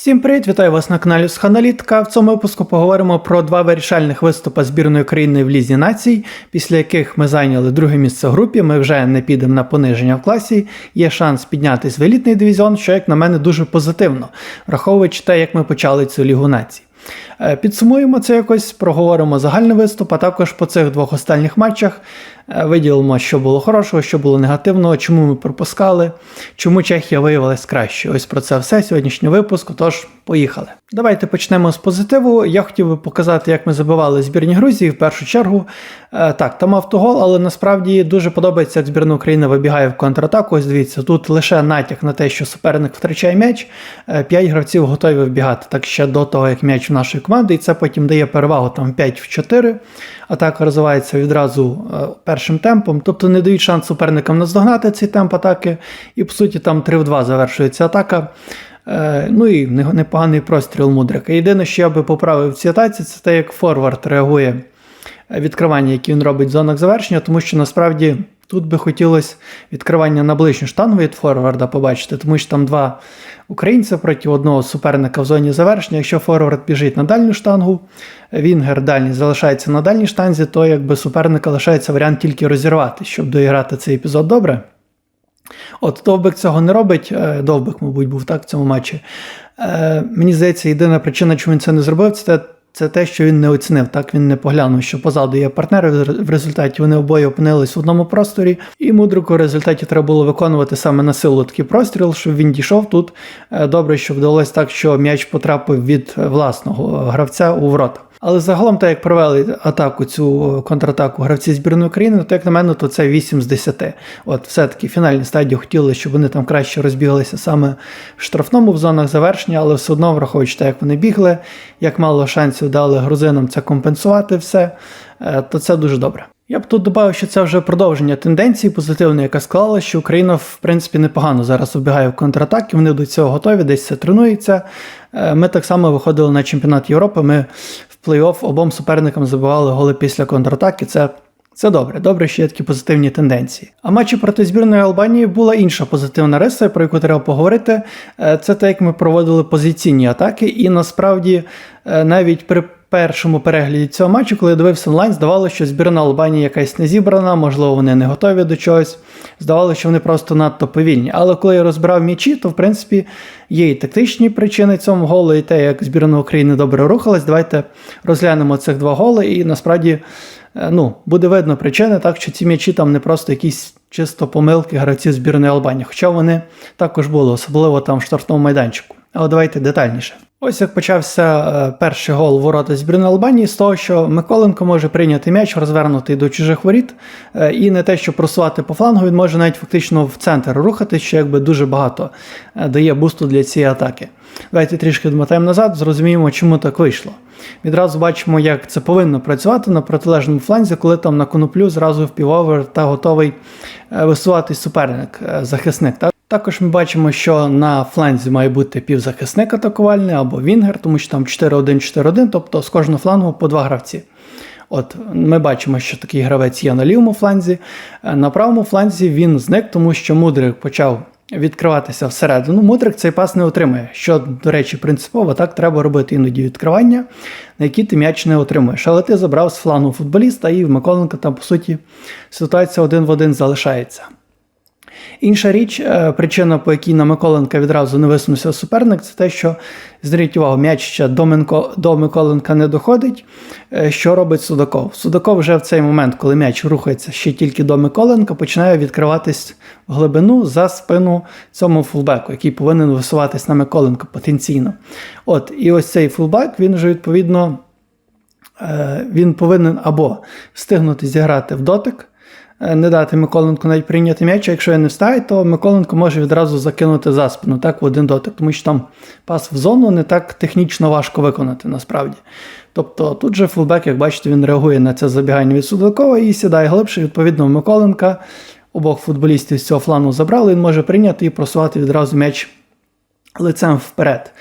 Всім привіт, вітаю вас на каналі Сханалітка. В цьому випуску поговоримо про два вирішальних виступи збірної країни в Лізі націй, після яких ми зайняли друге місце в групі. Ми вже не підемо на пониження в класі. Є шанс піднятись в елітний дивізіон, що, як на мене, дуже позитивно, враховуючи те, як ми почали цю лігу націй. Е, Підсумуємо це якось, проговоримо загальний виступ, а також по цих двох останніх матчах виділимо, що було хорошого, що було негативного, чому ми пропускали, чому Чехія виявилась краще. Ось про це все сьогоднішній випуск. Тож, поїхали. Давайте почнемо з позитиву. Я хотів би показати, як ми забивали збірні Грузії в першу чергу. Е, Так, там автогол, але насправді дуже подобається, як збірна України вибігає в контратаку. Ось дивіться, тут лише натяк на те, що суперник втрачає м'яч. Е, П'ять гравців готові вбігати. Так ще до того, як м'яч в нашої команди, і це потім дає перевагу там 5 в 4. Атака розвивається відразу е, першим темпом, тобто не дають шанс суперникам наздогнати цей темп атаки. І по суті там 3 в 2 завершується атака. Е, Ну і непоганий простріл Мудрика. Єдине, що я би поправив в цій атаці, це те, як форвард реагує е, відкривання, які він робить в зонах завершення, тому що насправді тут би хотілося відкривання на ближню штангу від форварда побачити, тому що там два українця проти одного суперника в зоні завершення. Якщо форвард біжить на дальню штангу, Вінгер дальній залишається на дальній штанзі, то якби суперника лишається варіант тільки розірвати, щоб доіграти цей епізод добре. От Довбик цього не робить. е, Довбик, мабуть, був так в цьому матчі. Е, Мені здається, єдина причина, чому він це не зробив, це це те, що він не оцінив. Так він не поглянув, що позаду є партнери. В результаті вони обоє опинились в одному просторі, і мудрику в результаті треба було виконувати саме на силу такий простріл, щоб він дійшов тут. Е, Добре, що вдалося так, що м'яч потрапив від е, власного гравця у ворота. Але загалом, так як провели атаку, цю е, контратаку гравці збірної України, то як на мене, то це 8 з 10. От все-таки фінальні стадії хотіли, щоб вони там краще розбіглися саме в штрафному в зонах завершення, але все одно, враховуючи те, як вони бігли, як мало шансів дали грузинам це компенсувати все, е, то це дуже добре. Я б тут додав, що це вже продовження тенденції позитивної, яка склалася, що Україна, в принципі, непогано зараз вбігає в контратаки, вони до цього готові, десь це тренується. Е, Ми так само виходили на чемпіонат Європи. Ми плей-офф обом суперникам забивали голи після контратаки. Це це добре, добре, що є такі позитивні тенденції. А матчі проти збірної Албанії була інша позитивна риса, про яку треба поговорити. Е, Це те, як ми проводили позиційні атаки, і насправді е, навіть при першому перегляді цього матчу, коли я дивився онлайн, здавалося, що збірна Албанії якась не зібрана, можливо, вони не готові до чогось. Здавалося, що вони просто надто повільні. Але коли я розбирав м'ячі, то в принципі є і тактичні причини цьому голу, і те, як збірна України добре рухалась. Давайте розглянемо цих два голи, і насправді ну, буде видно причини, так що ці м'ячі там не просто якісь чисто помилки гравців збірної Албанії, хоча вони також були, особливо там в штрафному майданчику. Але давайте детальніше. Ось як почався е, перший гол ворота збірної Албанії з того, що Миколенко може прийняти м'яч, розвернутий до чужих воріт, е, і не те, що просувати по флангу, він може навіть фактично в центр рухатись, що якби дуже багато е, дає бусту для цієї атаки. Давайте трішки відмотаємо назад, зрозуміємо, чому так вийшло. Відразу бачимо, як це повинно працювати на протилежному фланзі, коли там на коноплю зразу в півовер та готовий е, висуватись суперник, е, захисник. Так? Також ми бачимо, що на фланзі має бути півзахисник атакувальний або Вінгер, тому що там 4-1-4-1, тобто з кожного флангу по два гравці. От ми бачимо, що такий гравець є на лівому фланзі. Е, На правому фланзі він зник, тому що Мудрик почав відкриватися всередину. Мудрик цей пас не отримує. Що, до речі, принципово так треба робити іноді відкривання, на які ти м'яч не отримуєш. Але ти забрав з флану футболіста, і в Миколенка там, по суті, ситуація один в один залишається. Інша річ, е, причина, по якій на Миколенка відразу не висунувся суперник, це те, що зверніть увагу, м'яч ще до, Менко, до Миколенка не доходить. Е, Що робить Судаков? Судаков вже в цей момент, коли м'яч рухається ще тільки до Миколенка, починає відкриватись в глибину за спину цьому фулбеку, який повинен висуватись на Миколенка потенційно. От, і ось цей фулбек, він вже відповідно е, він повинен або встигнути зіграти в дотик. Е, Не дати Миколенку навіть прийняти м'яч, а якщо я не встаю, то Миколенко може відразу закинути за спину, так, в один дотик, тому що там пас в зону не так технічно важко виконати насправді. Тобто тут же фулбек, як бачите, він реагує на це забігання від Судакова і сідає глибше. Відповідно, Миколенка обох футболістів з цього флану забрали, він може прийняти і просувати відразу м'яч лицем вперед.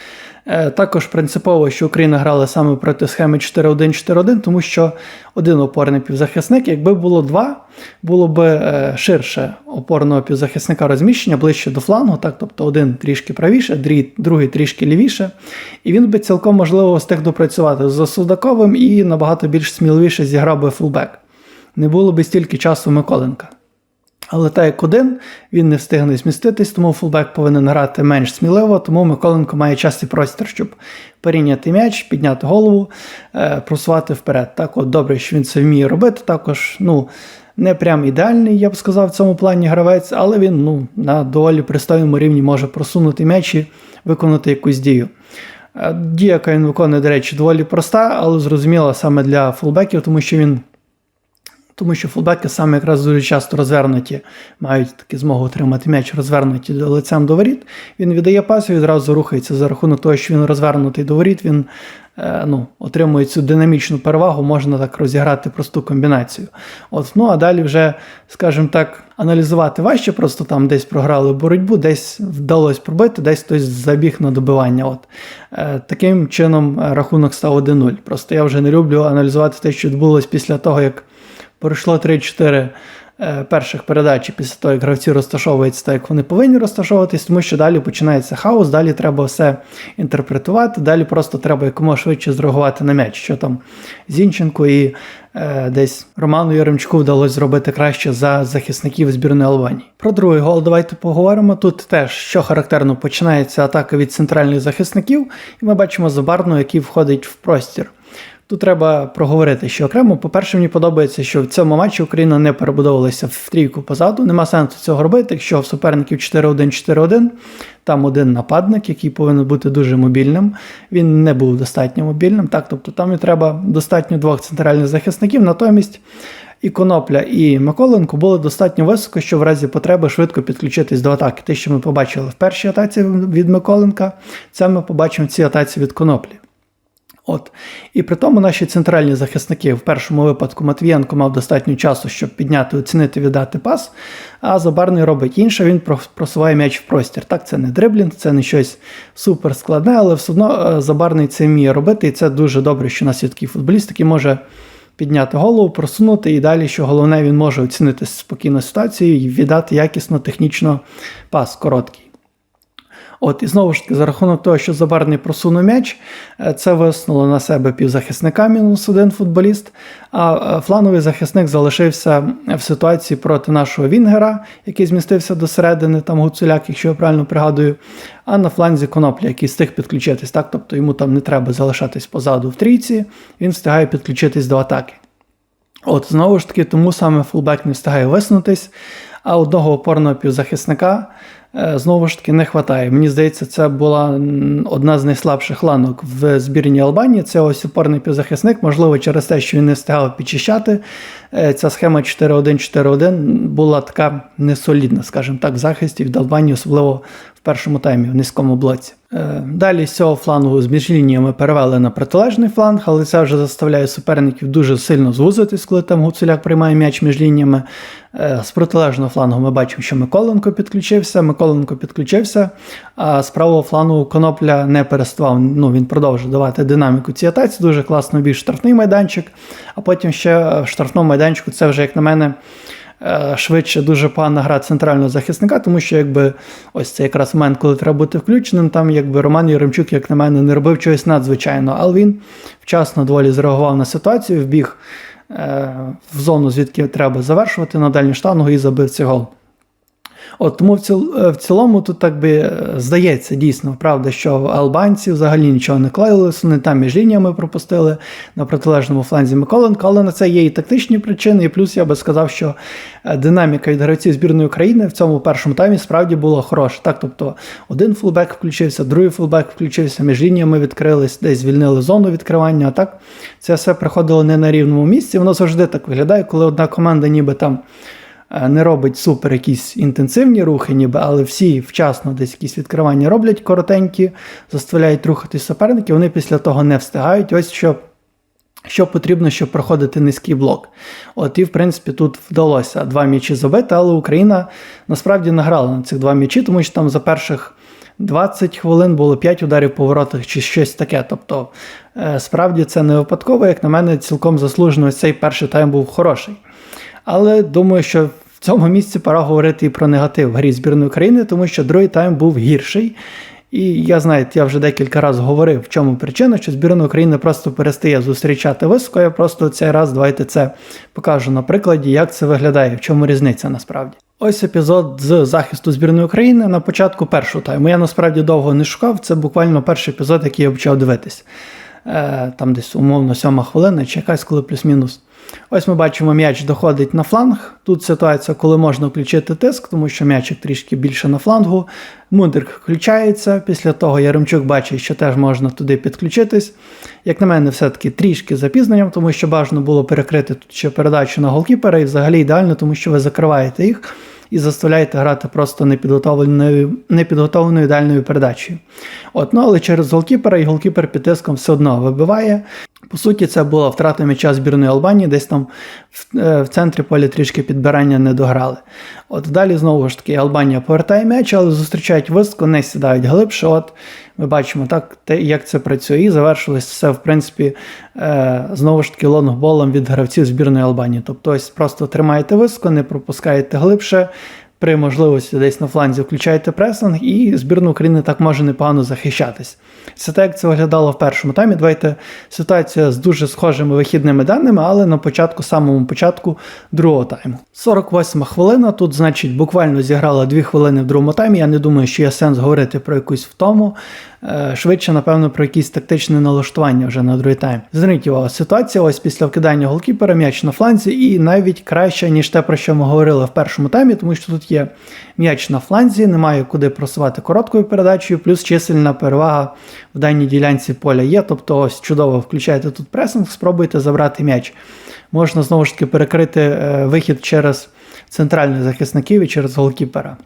Е, Також принципово, що Україна грала саме проти схеми 4-1-4-1, тому що один опорний півзахисник, якби було два, було б е, ширше опорного півзахисника розміщення ближче до флангу, так, тобто один трішки правіше, другий трішки лівіше. І він би цілком можливо встиг допрацювати з Судаковим і набагато більш сміливіше зіграв би фулбек. Не було би стільки часу Миколенка. Але так як один, він не встигне зміститись, тому фулбек повинен грати менш сміливо, тому Миколенко має час і простір, щоб перейняти м'яч, підняти голову, е, просувати вперед. Так, от добре, що він це вміє робити. Також, ну, не прям ідеальний, я б сказав, в цьому плані гравець, але він ну, на доволі пристойному рівні може просунути м'яч і виконати якусь дію. Е, Дія, яка він виконує, до речі, доволі проста, але зрозуміла саме для фулбеків, тому що він тому що фулбеки саме якраз дуже часто розвернуті, мають таки змогу отримати м'яч розвернуті лицем до воріт. Він віддає пас і відразу рухається за рахунок того, що він розвернутий до воріт, він е, ну, отримує цю динамічну перевагу, можна так розіграти просту комбінацію. От, ну а далі вже, скажімо так, аналізувати важче, просто там десь програли боротьбу, десь вдалося пробити, десь хтось забіг на добивання. От. Е, таким чином е, рахунок став 1-0. Просто я вже не люблю аналізувати те, що відбулось після того, як пройшло 3-4 е, перших передач після того, як гравці розташовуються так, як вони повинні розташовуватись, тому що далі починається хаос, далі треба все інтерпретувати, далі просто треба якомога швидше зреагувати на м'яч, що там Зінченко і е, десь Роману Яремчуку вдалося зробити краще за захисників збірної Албанії. Про другий гол давайте поговоримо. Тут теж, що характерно, починається атака від центральних захисників, і ми бачимо Забарну, який входить в простір. Тут треба проговорити, що окремо, по-перше, мені подобається, що в цьому матчі Україна не перебудовувалася в трійку позаду. Нема сенсу цього робити, якщо в суперників 4-1-4-1, там один нападник, який повинен бути дуже мобільним. Він не був достатньо мобільним. Так, тобто там і треба достатньо двох центральних захисників. Натомість і Конопля, і Миколенко були достатньо високо, що в разі потреби швидко підключитись до атаки. Те, що ми побачили в першій атаці від Миколенка, це ми побачимо в цій атаці від Коноплі. От. І при тому наші центральні захисники в першому випадку Матвієнко мав достатньо часу, щоб підняти, оцінити, віддати пас, а Забарний робить інше, він просуває м'яч в простір. Так, це не дриблінг, це не щось супер складне, але все одно е, Забарний це вміє робити, і це дуже добре, що у нас є такий футболіст, який може підняти голову, просунути, і далі, що головне, він може оцінити спокійну ситуацію і віддати якісно технічно пас короткий. От, і знову ж таки, за рахунок того, що Забарний просунув м'яч, е, це виснуло на себе півзахисника мінус один футболіст. А е, фланговий захисник залишився в ситуації проти нашого Вінгера, який змістився до середини, там Гуцуляк, якщо я правильно пригадую. А на фланзі конопля, який встиг підключитись. Так? Тобто йому там не треба залишатись позаду в трійці, він встигає підключитись до атаки. От, знову ж таки, тому саме фулбек не встигає виснутись, а одного опорного півзахисника. Е, знову ж таки не вистачає. Мені здається, це була одна з найслабших ланок в збірній Албанії. Це ось опорний півзахисник, можливо, через те, що він не встигав підчищати. Е, ця схема 4-1-4-1 була така несолідна, скажімо так, в захисті від Албанії, особливо в першому таймі в низькому блоці. Е, далі з цього флангу з міжлініями перевели на протилежний фланг, але це вже заставляє суперників дуже сильно звузитись, коли там Гуцуляк приймає м'яч між лініями. З протилежного флангу ми бачимо, що Миколенко підключився. Миколенко підключився, а з правого флангу Конопля не переставав. Ну, Він продовжує давати динаміку цій атаці. Дуже класно більш штрафний майданчик, а потім ще в штрафному майданчику це вже, як на мене, е, швидше дуже погана гра центрального захисника, тому що якби ось це якраз момент, коли треба бути включеним, там якби Роман Яремчук, як на мене, не робив чогось надзвичайного, але він вчасно доволі зреагував на ситуацію, вбіг. Е, в зону, звідки треба завершувати на дальню штангу і забив цей гол. От Тому е, в цілому тут так би е, здається дійсно, правда, що албанці взагалі нічого не клеїлися, вони там між лініями пропустили на протилежному фланзі Миколенко, але на це є і тактичні причини. І плюс я би сказав, що динаміка від гравців збірної України в цьому першому таймі справді була хороша. Так, тобто один фулбек включився, другий фулбек включився, між лініями відкрились, десь звільнили зону відкривання. А так це все приходило не на рівному місці. Воно завжди так виглядає, коли одна команда ніби там. Е, не робить супер якісь інтенсивні рухи, ніби, але всі вчасно десь якісь відкривання роблять коротенькі, заставляють рухатись суперники, вони після того не встигають. Ось що. Що потрібно, щоб проходити низький блок. От і, в принципі, тут вдалося два м'ячі забити, але Україна насправді награла на цих два м'ячі, тому що там за перших 20 хвилин було 5 ударів по воротах чи щось таке. Тобто, е, справді це не випадково, як на мене, цілком заслужено цей перший тайм був хороший. Але думаю, що в цьому місці пора говорити і про негатив в грі збірної України, тому що другий тайм був гірший. І я знаєте, я вже декілька разів говорив, в чому причина, що збірна України просто перестає зустрічати високо. Я просто цей раз давайте це покажу на прикладі, як це виглядає, в чому різниця насправді. Ось епізод з захисту збірної України на початку першого тайму. Я насправді довго не шукав. Це буквально перший епізод, який я почав дивитись. Е, Там десь умовно сьома хвилина, чи якась коли плюс-мінус. Ось ми бачимо, м'яч доходить на фланг. Тут ситуація, коли можна включити тиск, тому що м'ячик трішки більше на флангу. Мудрик включається. Після того Яремчук бачить, що теж можна туди підключитись. Як на мене, все-таки трішки запізненням, тому що бажано було перекрити тут ще передачу на голкіпера, і взагалі ідеально, тому що ви закриваєте їх і заставляєте грати просто непідготовленою непідготовленою ідеальною передачею. От, ну, Але через голкіпера і голкіпер під тиском все одно вибиває. По суті, це була втрата м'яча збірної Албанії, десь там в, в центрі поля трішки підбирання не дограли. От Далі знову ж таки Албанія повертає м'яч, але зустрічають високо, не сідають глибше. От Ми бачимо, так, те, як це працює. І завершилось все, в принципі, е, знову ж таки, лонгболом від гравців збірної Албанії. Тобто, ось просто тримаєте високо, не пропускаєте глибше. При можливості десь на фланзі включаєте пресинг, і збірна України так може непогано захищатись. Це так, як це виглядало в першому таймі. Давайте ситуація з дуже схожими вихідними даними, але на початку, самому початку другого тайму. 48 хвилина. Тут, значить, буквально зіграла 2 хвилини в другому таймі. Я не думаю, що є сенс говорити про якусь втому. Е, швидше, напевно, про якісь тактичне налаштування вже на другий тайм. Зверніть увагу, ситуація ось після вкидання голкіпера, м'яч на фланзі, і навіть краще, ніж те, про що ми говорили в першому таймі, тому що тут є м'яч на фланзі, немає куди просувати короткою передачею, плюс чисельна перевага в даній ділянці поля є. Тобто, ось чудово включаєте тут пресинг, спробуйте забрати м'яч. Можна знову ж таки перекрити е, вихід через центральних захисників і через голкіпера.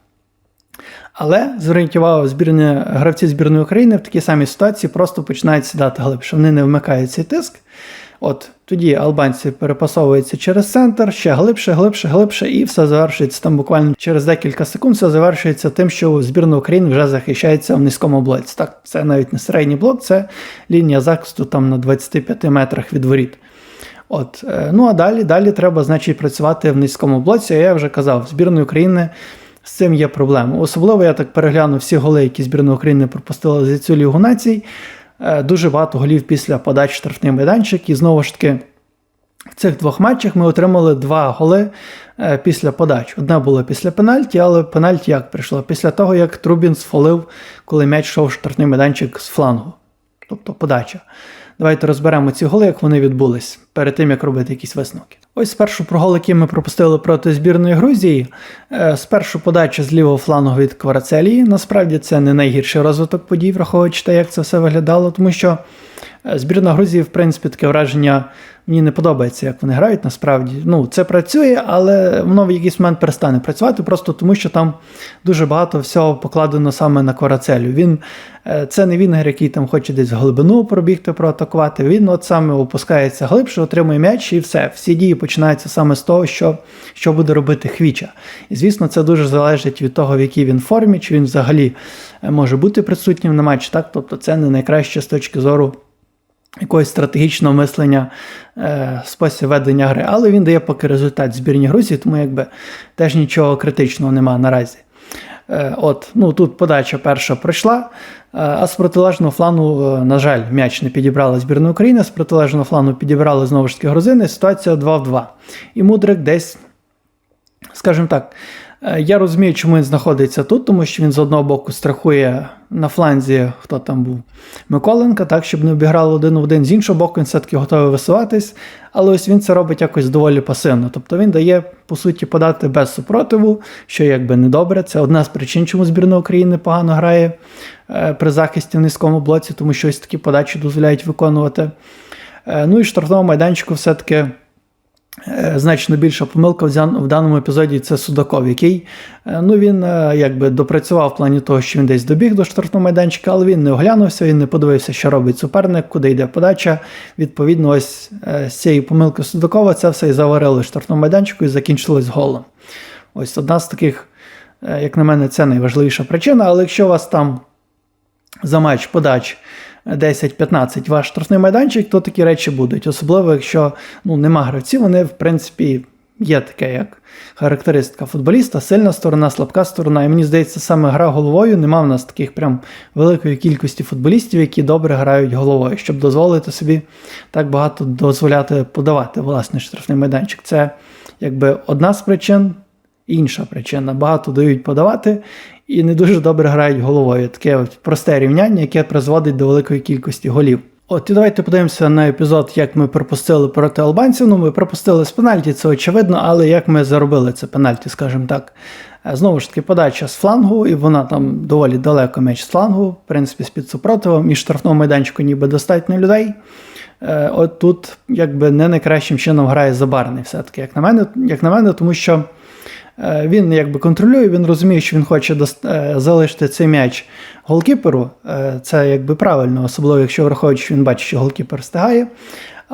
Але зверніть увагу, збірні, гравці збірної України в такій самій ситуації просто починають сідати глибше. Вони не вмикають цей тиск. От тоді албанці перепасовуються через центр, ще глибше, глибше, глибше, і все завершується там буквально через декілька секунд. Все завершується тим, що збірна України вже захищається в низькому блоці. Так, це навіть не середній блок, це лінія захисту там на 25 метрах від воріт. От, е, Ну а далі далі треба значить, працювати в низькому блоці. Я вже казав, збірної України з цим є проблема. Особливо я так переглянув всі голи, які збірна України пропустила за цю лігу націй. Е, дуже багато голів після подач штрафний майданчик. І знову ж таки, в цих двох матчах ми отримали два голи е, після подач. Одна була після пенальті, але пенальті як прийшло? Після того, як Трубін сфолив, коли м'яч йшов штрафний майданчик з флангу. Тобто подача. Давайте розберемо ці голи, як вони відбулись, перед тим, як робити якісь висновки. Ось спершу про гол, який ми пропустили проти збірної Грузії. Е, спершу подача з лівого флангу від Кварацелії. Насправді це не найгірший розвиток подій, враховуючи те, як це все виглядало, тому що е, збірна Грузії, в принципі, таке враження Мені не подобається, як вони грають. Насправді, ну це працює, але воно в якийсь момент перестане працювати, просто тому що там дуже багато всього покладено саме на корацелю. Він е, це не вінгер, який там хоче десь в глибину пробігти, проатакувати. Він от саме опускається глибше, отримує м'яч, і все. Всі дії починаються саме з того, що що буде робити Хвіча. І звісно, це дуже залежить від того, в якій він формі, чи він взагалі е, може бути присутнім на матчі. Так, тобто це не найкраще з точки зору якогось стратегічного мислення е, спосіб ведення гри, але він дає поки результат збірні Грузії, тому якби теж нічого критичного нема наразі. Е, от, ну Тут подача перша пройшла, е, а з протилежного флану, е, на жаль, м'яч не підібрала збірна України, з протилежного флану підібрали знову ж таки грузини, ситуація 2 в 2. І Мудрик десь, скажімо так, Е, я розумію, чому він знаходиться тут, тому що він з одного боку страхує на фланзі, хто там був Миколенка, так, щоб не обіграли один в один. З іншого боку, він все-таки готовий висуватись, але ось він це робить якось доволі пасивно. Тобто він дає, по суті, подати без супротиву, що якби недобре. Це одна з причин, чому збірна України погано грає е, при захисті в низькому блоці, тому що ось такі подачі дозволяють виконувати. Е, ну і штрафного майданчику все-таки. Е, значно більша помилка в даному епізоді це Судаков, який е, ну він е, якби допрацював в плані того, що він десь добіг до штрафного майданчика, але він не оглянувся, він не подивився, що робить суперник, куди йде подача. Відповідно, ось з цієї помилки Судакова це все і заварили в штрафному майданчику і закінчилось голом. Ось одна з таких, як на мене, це найважливіша причина. Але якщо у вас там за матч подач 10-15 ваш штрафний майданчик, то такі речі будуть. Особливо, якщо ну, нема гравців, вони, в принципі, є таке як характеристика футболіста, сильна сторона, слабка сторона. І мені здається, саме гра головою нема в нас таких прям великої кількості футболістів, які добре грають головою, щоб дозволити собі так багато дозволяти подавати власний штрафний майданчик. Це якби одна з причин. Інша причина. Багато дають подавати і не дуже добре грають головою. Таке от просте рівняння, яке призводить до великої кількості голів. От і давайте подивимося на епізод, як ми пропустили проти албанців. Ну, ми пропустили з пенальті, це очевидно, але як ми заробили це пенальті, скажімо так. Е, Знову ж таки, подача з флангу, і вона там доволі далеко м'яч з флангу, в принципі, з-під супротивом, і штрафного майданчику ніби достатньо людей. Е, От тут якби не найкращим чином грає Забарний, все-таки, як на мене, як на мене, тому що. Е, Він якби контролює, він розуміє, що він хоче е, залишити цей м'яч голкіперу. Е, Це якби правильно, особливо якщо враховуючи, що він бачить, що голкіпер встигає.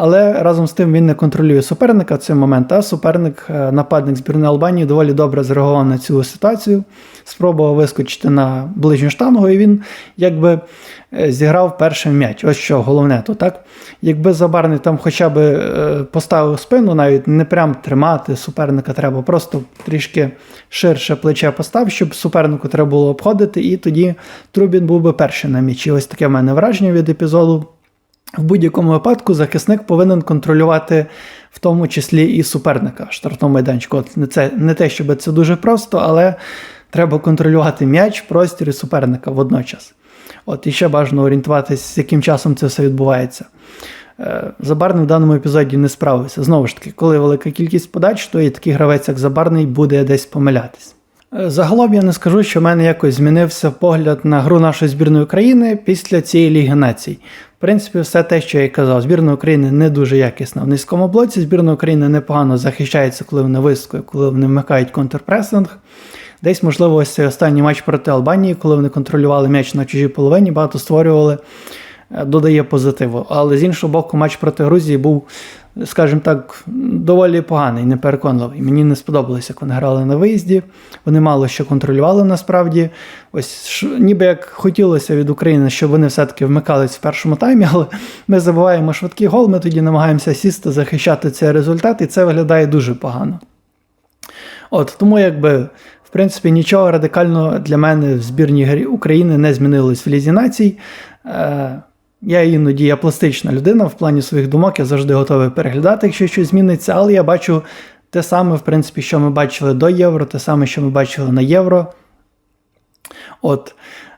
Але разом з тим він не контролює суперника в цей момент. А суперник, е, нападник збірної Албанії, доволі добре зреагував на цю ситуацію, спробував вискочити на ближню штангу, і він якби е, зіграв перший м'яч. Ось що головне то так. Якби Забарний там хоча б е, поставив спину, навіть не прям тримати суперника треба, просто трішки ширше плече постав, щоб супернику треба було обходити, і тоді Трубін був би перший на м'ячі. Ось таке в мене враження від епізоду. В будь-якому випадку захисник повинен контролювати в тому числі і суперника в штрафному майданчику. От не, це, не те, щоб це дуже просто, але треба контролювати м'яч, простір і суперника водночас. От і ще бажано орієнтуватися, з яким часом це все відбувається. Е, Забарний в даному епізоді не справився. Знову ж таки, коли велика кількість подач, то і такий гравець, як Забарний, буде десь помилятись. Е, Загалом я не скажу, що в мене якось змінився погляд на гру нашої збірної України після цієї Ліги націй. В принципі, все те, що я і казав, збірна України не дуже якісна в низькому блоці. Збірна України непогано захищається, коли вони вискують, коли вони вмикають контрпресинг. Десь, можливо, ось цей останній матч проти Албанії, коли вони контролювали м'яч на чужій половині, багато створювали, е, додає позитиву. Але з іншого боку, матч проти Грузії був, скажімо так, доволі поганий, непереконливий. Мені не сподобалося, як вони грали на виїзді. Вони мало що контролювали насправді. Ось ніби як хотілося від України, щоб вони все-таки вмикались в першому таймі, але ми забуваємо швидкий гол. Ми тоді намагаємося сісти, захищати цей результат, і це виглядає дуже погано. От тому, якби, в принципі, нічого радикального для мене в збірній України не змінилось в лізі націй. Е, я іноді я пластична людина в плані своїх думок, я завжди готовий переглядати, якщо щось зміниться, але я бачу те саме, в принципі, що ми бачили до євро, те саме, що ми бачили на євро. От.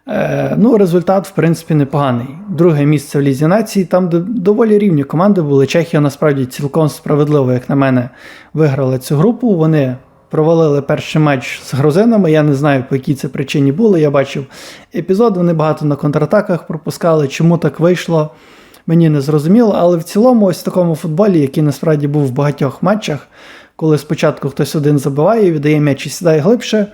Е, ну, результат, в принципі, непоганий. Друге місце в Лізі нації, там де доволі рівні команди були. Чехія насправді цілком справедливо, як на мене, виграла цю групу. Вони провалили перший матч з грузинами. Я не знаю, по якій це причині було. Я бачив епізод, вони багато на контратаках пропускали. Чому так вийшло? Мені не зрозуміло, але в цілому, ось в такому футболі, який насправді був в багатьох матчах, коли спочатку хтось один забиває, віддає м'яч і сідає глибше.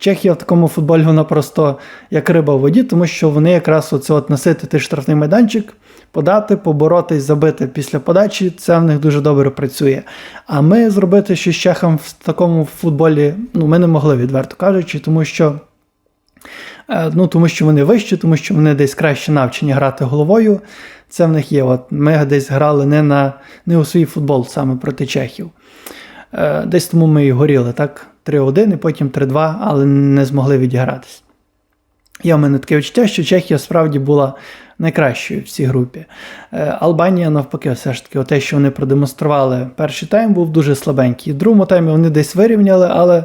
Чехія в такому футболі вона просто як риба в воді, тому що вони якраз оце от наситити штрафний майданчик, подати, поборотись, забити після подачі, це в них дуже добре працює. А ми зробити щось чехам в такому футболі ну, ми не могли, відверто кажучи, тому що. Е, Ну, тому що вони вищі, тому що вони десь краще навчені грати головою. Це в них є. От Ми десь грали не на не у свій футбол саме проти чехів. Е, Десь тому ми і горіли, так? 3-1 і потім 3-2, але не змогли відігратись. Є в мене таке відчуття, що Чехія справді була найкращою в цій групі. Е, Албанія, навпаки, все ж таки, те, що вони продемонстрували, перший тайм був дуже слабенький. В другому таймі вони десь вирівняли, але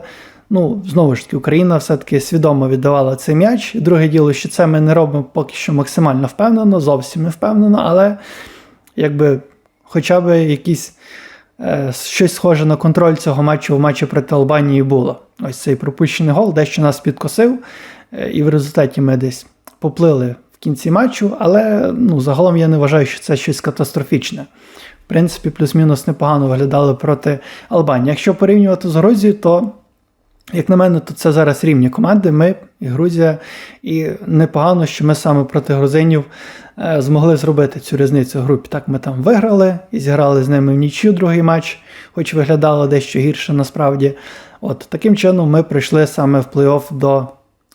ну, знову ж таки, Україна все-таки свідомо віддавала цей м'яч. Друге діло, що це ми не робимо поки що максимально впевнено, зовсім не впевнено, але якби хоча б якісь. Е, Щось схоже на контроль цього матчу в матчі проти Албанії було. Ось цей пропущений гол дещо нас підкосив, е, і в результаті ми десь поплили в кінці матчу, але ну, загалом я не вважаю, що це щось катастрофічне. В принципі, плюс-мінус непогано виглядали проти Албанії. Якщо порівнювати з Грузією, то як на мене, то це зараз рівні команди. Ми і Грузія, і непогано, що ми саме проти грузинів е, змогли зробити цю різницю в групі. Так, ми там виграли і зіграли з ними в нічю другий матч, хоч виглядало дещо гірше насправді. От таким чином ми прийшли саме в плей-офф до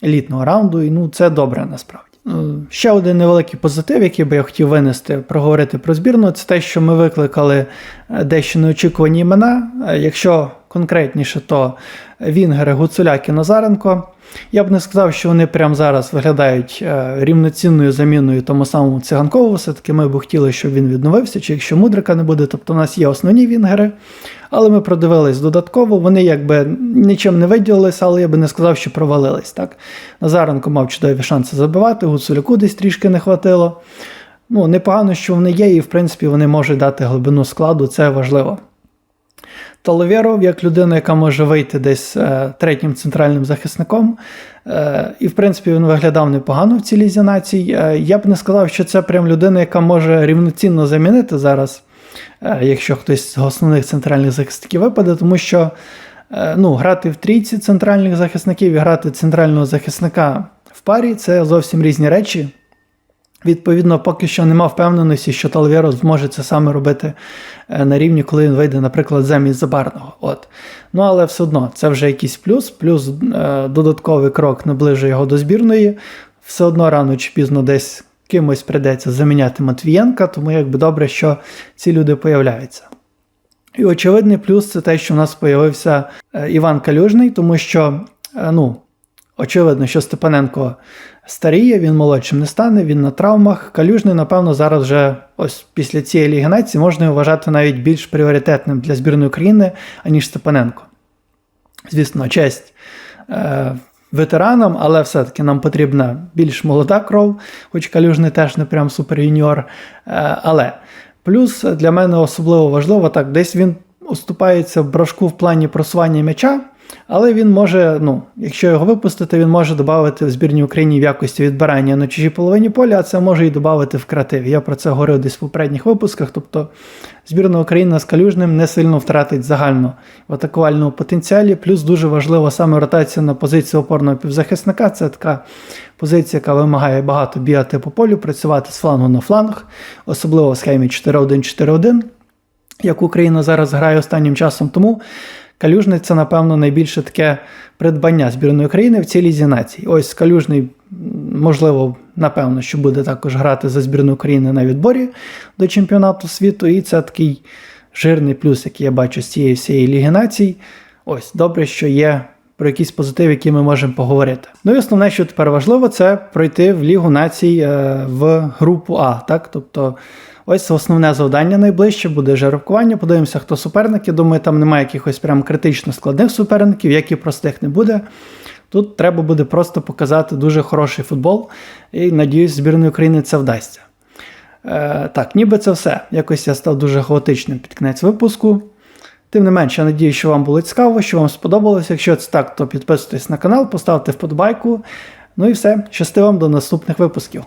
елітного раунду, і ну це добре насправді. е, ще один невеликий позитив, який би я хотів винести, проговорити про збірну, це те, що ми викликали е, дещо неочікувані імена. Е, Якщо конкретніше, то Вінгери, Гуцуляк і Назаренко. Я б не сказав, що вони прямо зараз виглядають е, рівноцінною заміною тому самому циганкову. Все-таки ми б хотіли, щоб він відновився, чи якщо мудрика не буде, тобто у нас є основні вінгери. Але ми продивились додатково, вони якби нічим не виділилися, але я би не сказав, що провалились. Так? Назаренко мав чудові шанси забивати, Гуцуляку десь трішки не хватило. Ну, непогано, що вони є, і в принципі вони можуть дати глибину складу, це важливо. Толовєров, як людина, яка може вийти десь е, третім центральним захисником. Е, і, в принципі, він виглядав непогано в цій лізі націй. Е, я б не сказав, що це прям людина, яка може рівноцінно замінити зараз, е, якщо хтось з основних центральних захисників випаде, тому що е, ну, грати в трійці центральних захисників і грати центрального захисника в парі це зовсім різні речі. Відповідно, поки що нема впевненості, що Талвєро зможе це саме робити е, на рівні, коли він вийде, наприклад, замість Забарного. От. Ну, але все одно, це вже якийсь плюс, плюс е, додатковий крок наближує його до збірної. Все одно рано чи пізно десь кимось прийдеться заміняти Матвієнка, тому якби добре, що ці люди появляються. І очевидний плюс це те, що в нас появився е, Іван Калюжний, тому що, е, ну, очевидно, що Степаненко старіє, він молодшим не стане, він на травмах. Калюжний, напевно, зараз вже ось після цієї ліги можна його вважати навіть більш пріоритетним для збірної України, аніж Степаненко. Звісно, честь е, ветеранам, але все-таки нам потрібна більш молода кров, хоч Калюжний теж не прям суперюніор. Е, але плюс для мене особливо важливо, так, десь він уступається в брашку в плані просування м'яча. Але він може, ну, якщо його випустити, він може додати в збірній Україні в якості відбирання на чужій половині поля, а це може і додати в креатив. Я про це говорив десь в попередніх випусках. Тобто збірна України з Калюжним не сильно втратить загально в атакувальному потенціалі. Плюс дуже важлива саме ротація на позицію опорного півзахисника. Це така позиція, яка вимагає багато бігати по полю, працювати з флангу на фланг, особливо в схемі 4-1-4-1, як Україна зараз грає останнім часом. Тому. Калюжний це, напевно, найбільше таке придбання збірної України в цій лізі націй. Ось Калюжний, можливо, напевно, що буде також грати за збірну України на відборі до чемпіонату світу. І це такий жирний плюс, який я бачу з цієї всієї ліги націй. Ось добре, що є про якісь позитиви, які ми можемо поговорити. Ну і основне, що тепер важливо, це пройти в Лігу націй е, в групу А. Так? Тобто Ось основне завдання найближче буде жеребкування. Подивимося, хто суперники. Думаю, там немає якихось прям критично складних суперників, як і простих не буде. Тут треба буде просто показати дуже хороший футбол, і надіюсь, збірної України це вдасться. Е, Так, ніби це все. Якось я став дуже хаотичним під кінець випуску. Тим не менше, я надію, що вам було цікаво, що вам сподобалось. Якщо це так, то підписуйтесь на канал, поставте вподобайку. Ну і все. Щасти вам до наступних випусків.